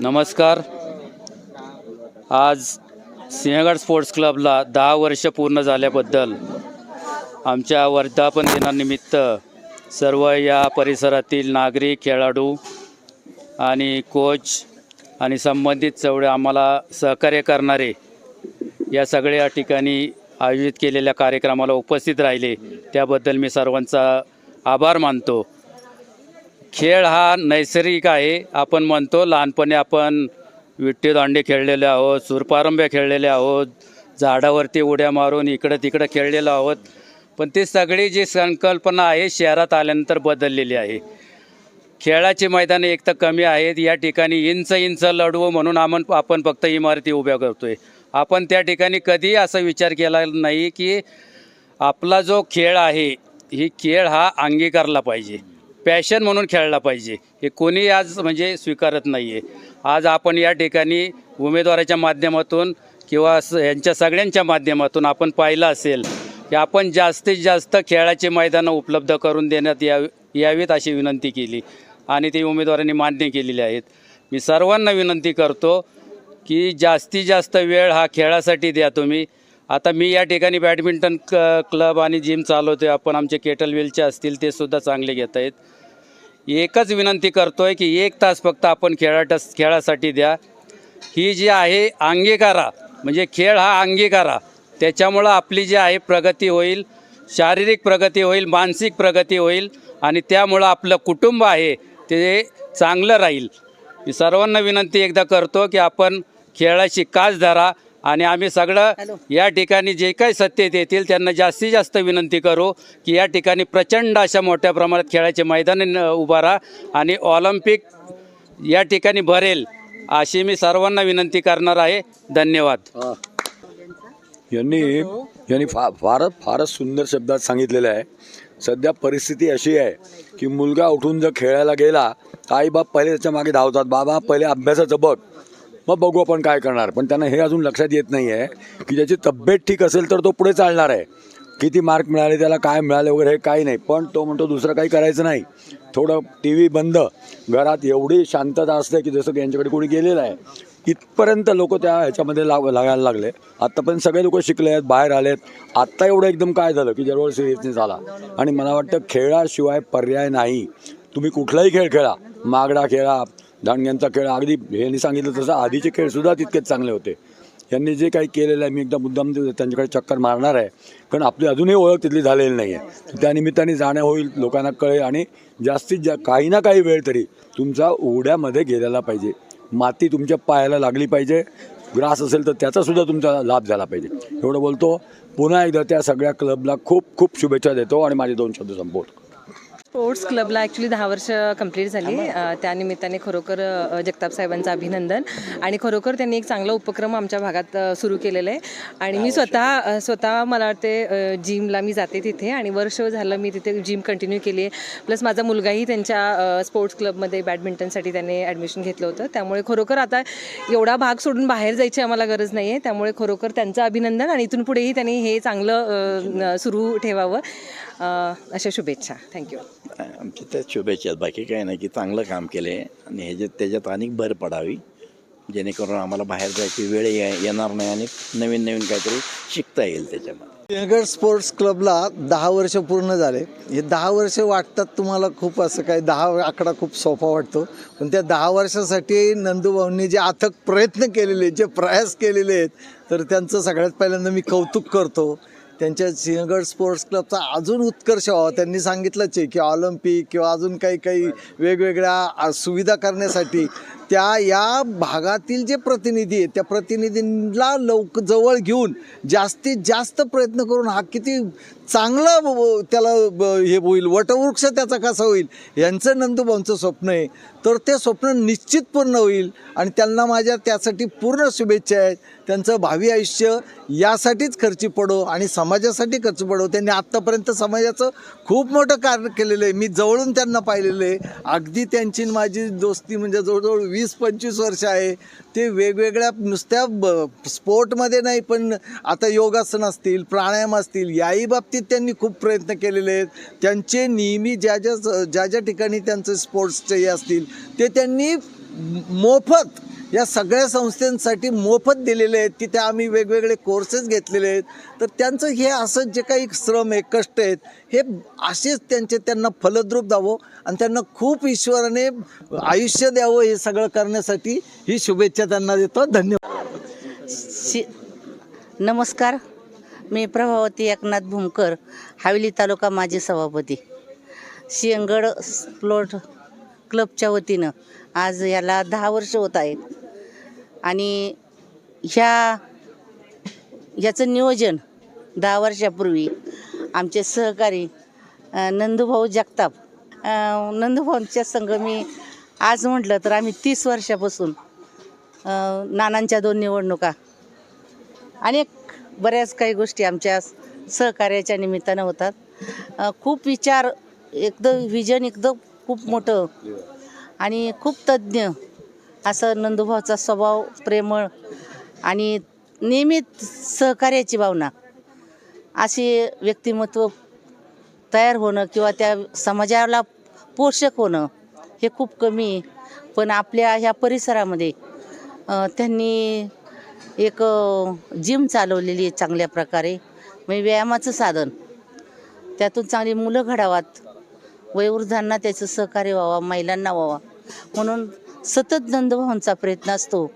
नमस्कार. आज सिंहगड स्पोर्ट्स क्लबला दहा वर्ष पूर्ण झाल्याबद्दल आमच्या वर्धापन दिनानिमित्त सर्व या परिसरातील नागरिक खेळाडू आणि कोच आणि संबंधित चौडे आम्हाला सहकार्य करणारे या सगळ्या ठिकाणी आयोजित केलेल्या कार्यक्रमाला उपस्थित राहिले. त्याबद्दल मी सर्वांचा आभार मानतो. खेळ हा नैसर्गिक आहे. आपण म्हणतो लहानपणी आपण विट्टी दांडे खेळलेले आहोत सुरपारंब्या खेळलेले आहोत झाडावरती उड्या मारून इकडं तिकडं खेळलेलो आहोत. पण ती सगळी जी संकल्पना आहे शहरात आल्यानंतर बदललेली आहे. खेळाची मैदाने एक तर कमी आहेत. या ठिकाणी इंच इंच लढवू म्हणून आपण आपण फक्त इमारती उभ्या करतोय. आपण त्या ठिकाणी कधीही असा विचार केला नाही की आपला जो खेळ आहे ही खेळ हा अंगीकारला पाहिजे. पॅशन म्हणून खेळला पाहिजे. हे कोणी आज म्हणजे स्वीकारत नाही आहे आज आपण या ठिकाणी उमेदवाराच्या माध्यमातून किंवा स- यांच्या सगळ्यांच्या माध्यमातून आपण पाहिलं असेल की आपण जास्तीत जास्त खेळाचे मैदानं उपलब्ध करून देण्यात यावी यावीत अशी विनंती केली. आणि ती उमेदवारांनी मान्य केलेली आहेत. मी सर्वांना विनंती करतो की जास्तीत जास्त वेळ हा खेळासाठी द्या तुम्ही. आता मी या ठिकाणी बॅडमिंटन क क्लब आणि जिम चालवतोय. आपण आमचे केटलवेलचे असतील ते सुद्धा चांगले घेत आहेत एकच विनंती करतो आहे की एक तास फक्त आपण खेळाट खेळासाठी द्या. ही जी आहे अंगीकारा म्हणजे खेळ हा अंगीकारा. त्याच्यामुळं आपली जी आहे प्रगती होईल शारीरिक प्रगती होईल मानसिक प्रगती होईल आणि त्यामुळं आपलं कुटुंब आहे ते चांगलं राहील. मी सर्वांना विनंती एकदा करतो की आपण खेळाची कास धरा आणि आम्ही सगळं या ठिकाणी जे काही सत्तेत येतील त्यांना जास्तीत जास्त विनंती करू की या ठिकाणी प्रचंड अशा मोठ्या प्रमाणात खेळाचे मैदान उभारा आणि ऑलिम्पिक या ठिकाणी भरेल अशी मी सर्वांना विनंती करणार आहे. धन्यवाद. यांनी यांनी फा फारच फारच सुंदर शब्दात सांगितलेलं आहे. सध्या परिस्थिती अशी आहे की मुलगा उठून जर खेळायला गेला तर आईबाप पहिले त्याच्यामागे धावतात. बाबा पहिले अभ्यासाचं बघ. मग बघू आपण काय करणार. पण त्यांना हे अजून लक्षात येत नाही आहे की ज्याची तब्येत ठीक असेल तर तो पुढे चालणार आहे. किती मार्क मिळाले त्याला काय मिळाले वगैरे हे काही नाही. पण तो म्हणतो दुसरं काही करायचं नाही. थोडं टी व्ही बंद. घरात एवढी शांतता असते की जसं की यांच्याकडे कोणी गेलेलं आहे. इथपर्यंत लोक त्या ह्याच्यामध्ये लाग लागायला लागले. आत्तापर्यंत सगळे लोक शिकले आहेत बाहेर आले आहेत. आत्ता एवढं एकदम काय झालं की जवळ सिरियसनेस झाला. आणि मला वाटतं खेळाशिवाय पर्याय नाही. तुम्ही कुठलाही खेळ खेळा. मागडा खेळा दांडग्यांचा खेळ अगदी यांनी सांगितलं तसं आधीचे खेळसुद्धा तितकेच चांगले होते. यांनी जे काही केलेलं आहे मी एकदा मुद्दाम त्यांच्याकडे चक्कर मारणार आहे. कारण आपली अजूनही ओळख तिथली झालेली नाही आहे. त्यानिमित्ताने जाण्या जाणं होईल लोकांना कळेल आणि जास्तीत जा काही ना काही वेळ तरी तुमचा उघड्यामध्ये गेलेला पाहिजे. माती तुमच्या पायाला लागली पाहिजे. ग्रास असेल तर त्याचासुद्धा तुमचा लाभ झाला पाहिजे. एवढं बोलतो. पुन्हा एकदा त्या सगळ्या क्लबला खूप खूप शुभेच्छा देतो आणि माझे दोन शब्द संपवतो. स्पोर्ट्स क्लबला ॲक्च्युली दहा वर्ष कंप्लीट झाली. त्यानिमित्ताने खरोखर जगताप साहेबांचं अभिनंदन. आणि खरोखर त्यांनी एक चांगला उपक्रम आमच्या भागात सुरू केलेला आहे. आणि मी स्वतः स्वतः मला वाटते जिमला मी जाते तिथे. आणि वर्ष झालं मी तिथे जिम कंटिन्यू केली आहे. प्लस माझा मुलगाही त्यांच्या स्पोर्ट्स क्लबमध्ये बॅडमिंटनसाठी त्याने ॲडमिशन घेतलं होतं. त्यामुळे खरोखर आता एवढा भाग सोडून बाहेर जायची आम्हाला गरज नाही आहे त्यामुळे खरोखर त्यांचं अभिनंदन आणि इथून पुढेही त्यांनी हे चांगलं सुरू ठेवावं. अशा शुभेच्छा. थँक्यू आमच्या त्या शुभेच्छा आहेत. बाकी काही नाही की चांगलं काम केलं आहे आणि ह्याच्यात त्याच्यात अनेक भर पडावी. जेणेकरून आम्हाला बाहेर जायची वेळ ये- येणार नाही आणि नवीन नवीन काहीतरी शिकता येईल त्याच्यामध्ये. सिंहगड स्पोर्ट्स क्लबला दहा वर्ष पूर्ण झाले. हे दहा वर्ष वाटतात तुम्हाला खूप असं काय दहा आकडा खूप सोपा वाटतो. पण त्या दहा वर्षासाठी नंदूभाऊंनी जे अथक प्रयत्न केलेले आहेत, जे प्रयास केलेले आहेत तर त्यांचं सगळ्यात पहिल्यांदा मी कौतुक करतो. त्यांच्या सिंहगड स्पोर्ट्स क्लबचा अजून उत्कर्ष व्हावा. त्यांनी सांगितलंच आहे की ऑलिम्पिक किंवा अजून काही काही वेगवेगळ्या सुविधा करण्यासाठी त्या या भागातील जे प्रतिनिधी आहेत त्या प्रतिनिधींना लवक जवळ घेऊन जास्तीत जास्त प्रयत्न करून हा किती चांगला त्याला ब- हे होईल वटवृक्ष त्याचा कसा होईल यांचं नंदुभाऊंचं स्वप्न आहे. तर ते स्वप्न निश्चित पूर्ण होईल आणि त्यांना माझ्या त्यासाठी पूर्ण शुभेच्छा आहेत. त्यांचं भावी आयुष्य यासाठीच खर्ची पडो आणि समाजासाठी खर्च पडो. त्यांनी आत्तापर्यंत समाजाचं खूप मोठं कार्य केलेलं आहे. मी जवळून त्यांना पाहिलेलं आहे. अगदी त्यांची माझी दोस्ती म्हणजे जवळजवळ वीस पंचवीस वर्ष आहे. ते वेगवेगळ्या नुसत्या ब स्पोर्टमध्ये नाही पण आता योगासन असतील प्राणायाम असतील याही बाबतीत त्यांनी खूप प्रयत्न केलेले आहेत. त्यांचे नेहमी ज्या ज्या ज्या ज्या ठिकाणी त्यांचे स्पोर्ट्सचे हे असतील ते त्यांनी मोफत या सगळ्या संस्थांसाठी मोफत दिलेले आहेत. तिथे आम्ही वेगवेगळे कोर्सेस घेतलेले आहेत. तर त्यांचं हे असं जे काही श्रम आहे कष्ट आहेत हे असेच त्यांचे त्यांना फलद्रूप द्यावं आणि त्यांना खूप ईश्वराने आयुष्य द्यावं हे सगळं करण्यासाठी ही शुभेच्छा त्यांना देतो. धन्यवाद. शि नमस्कार. मी प्रभावती एकनाथ भूमकर हावेली तालुका माजी सभापती. सिंहगड प्लॉट क्लबच्या वतीनं आज याला दहा वर्ष होत आहेत. आणि ह्या ह्याचं नियोजन दहा वर्षापूर्वी आमचे सहकारी नंदूभाऊ जगताप. नंदूभाऊंच्या संघ मी आज म्हटलं तर आम्ही तीस वर्षापासून नानांच्या दोन निवडणुका अनेक बऱ्याच काही गोष्टी आमच्या सहकार्याच्या निमित्तानं होतात. खूप विचार एकदम विजन एकदम खूप मोठं आणि खूप तज्ज्ञ असं नंदुभावचा स्वभाव प्रेमळ आणि नियमित सहकार्याची भावना. असे व्यक्तिमत्व तयार होणं किंवा त्या समाजाला पोषक होणं हे खूप कमी आहे. पण आपल्या ह्या परिसरामध्ये त्यांनी एक जिम चालवलेली आहे चांगल्या प्रकारे. म्हणजे व्यायामाचं साधन. त्यातून चांगली मुलं घडावात. वयोवृद्धांना त्याचं सहकार्य व्हावा महिलांना व्हावा. म्हणून सतत नंदभावांचा प्रयत्न असतो.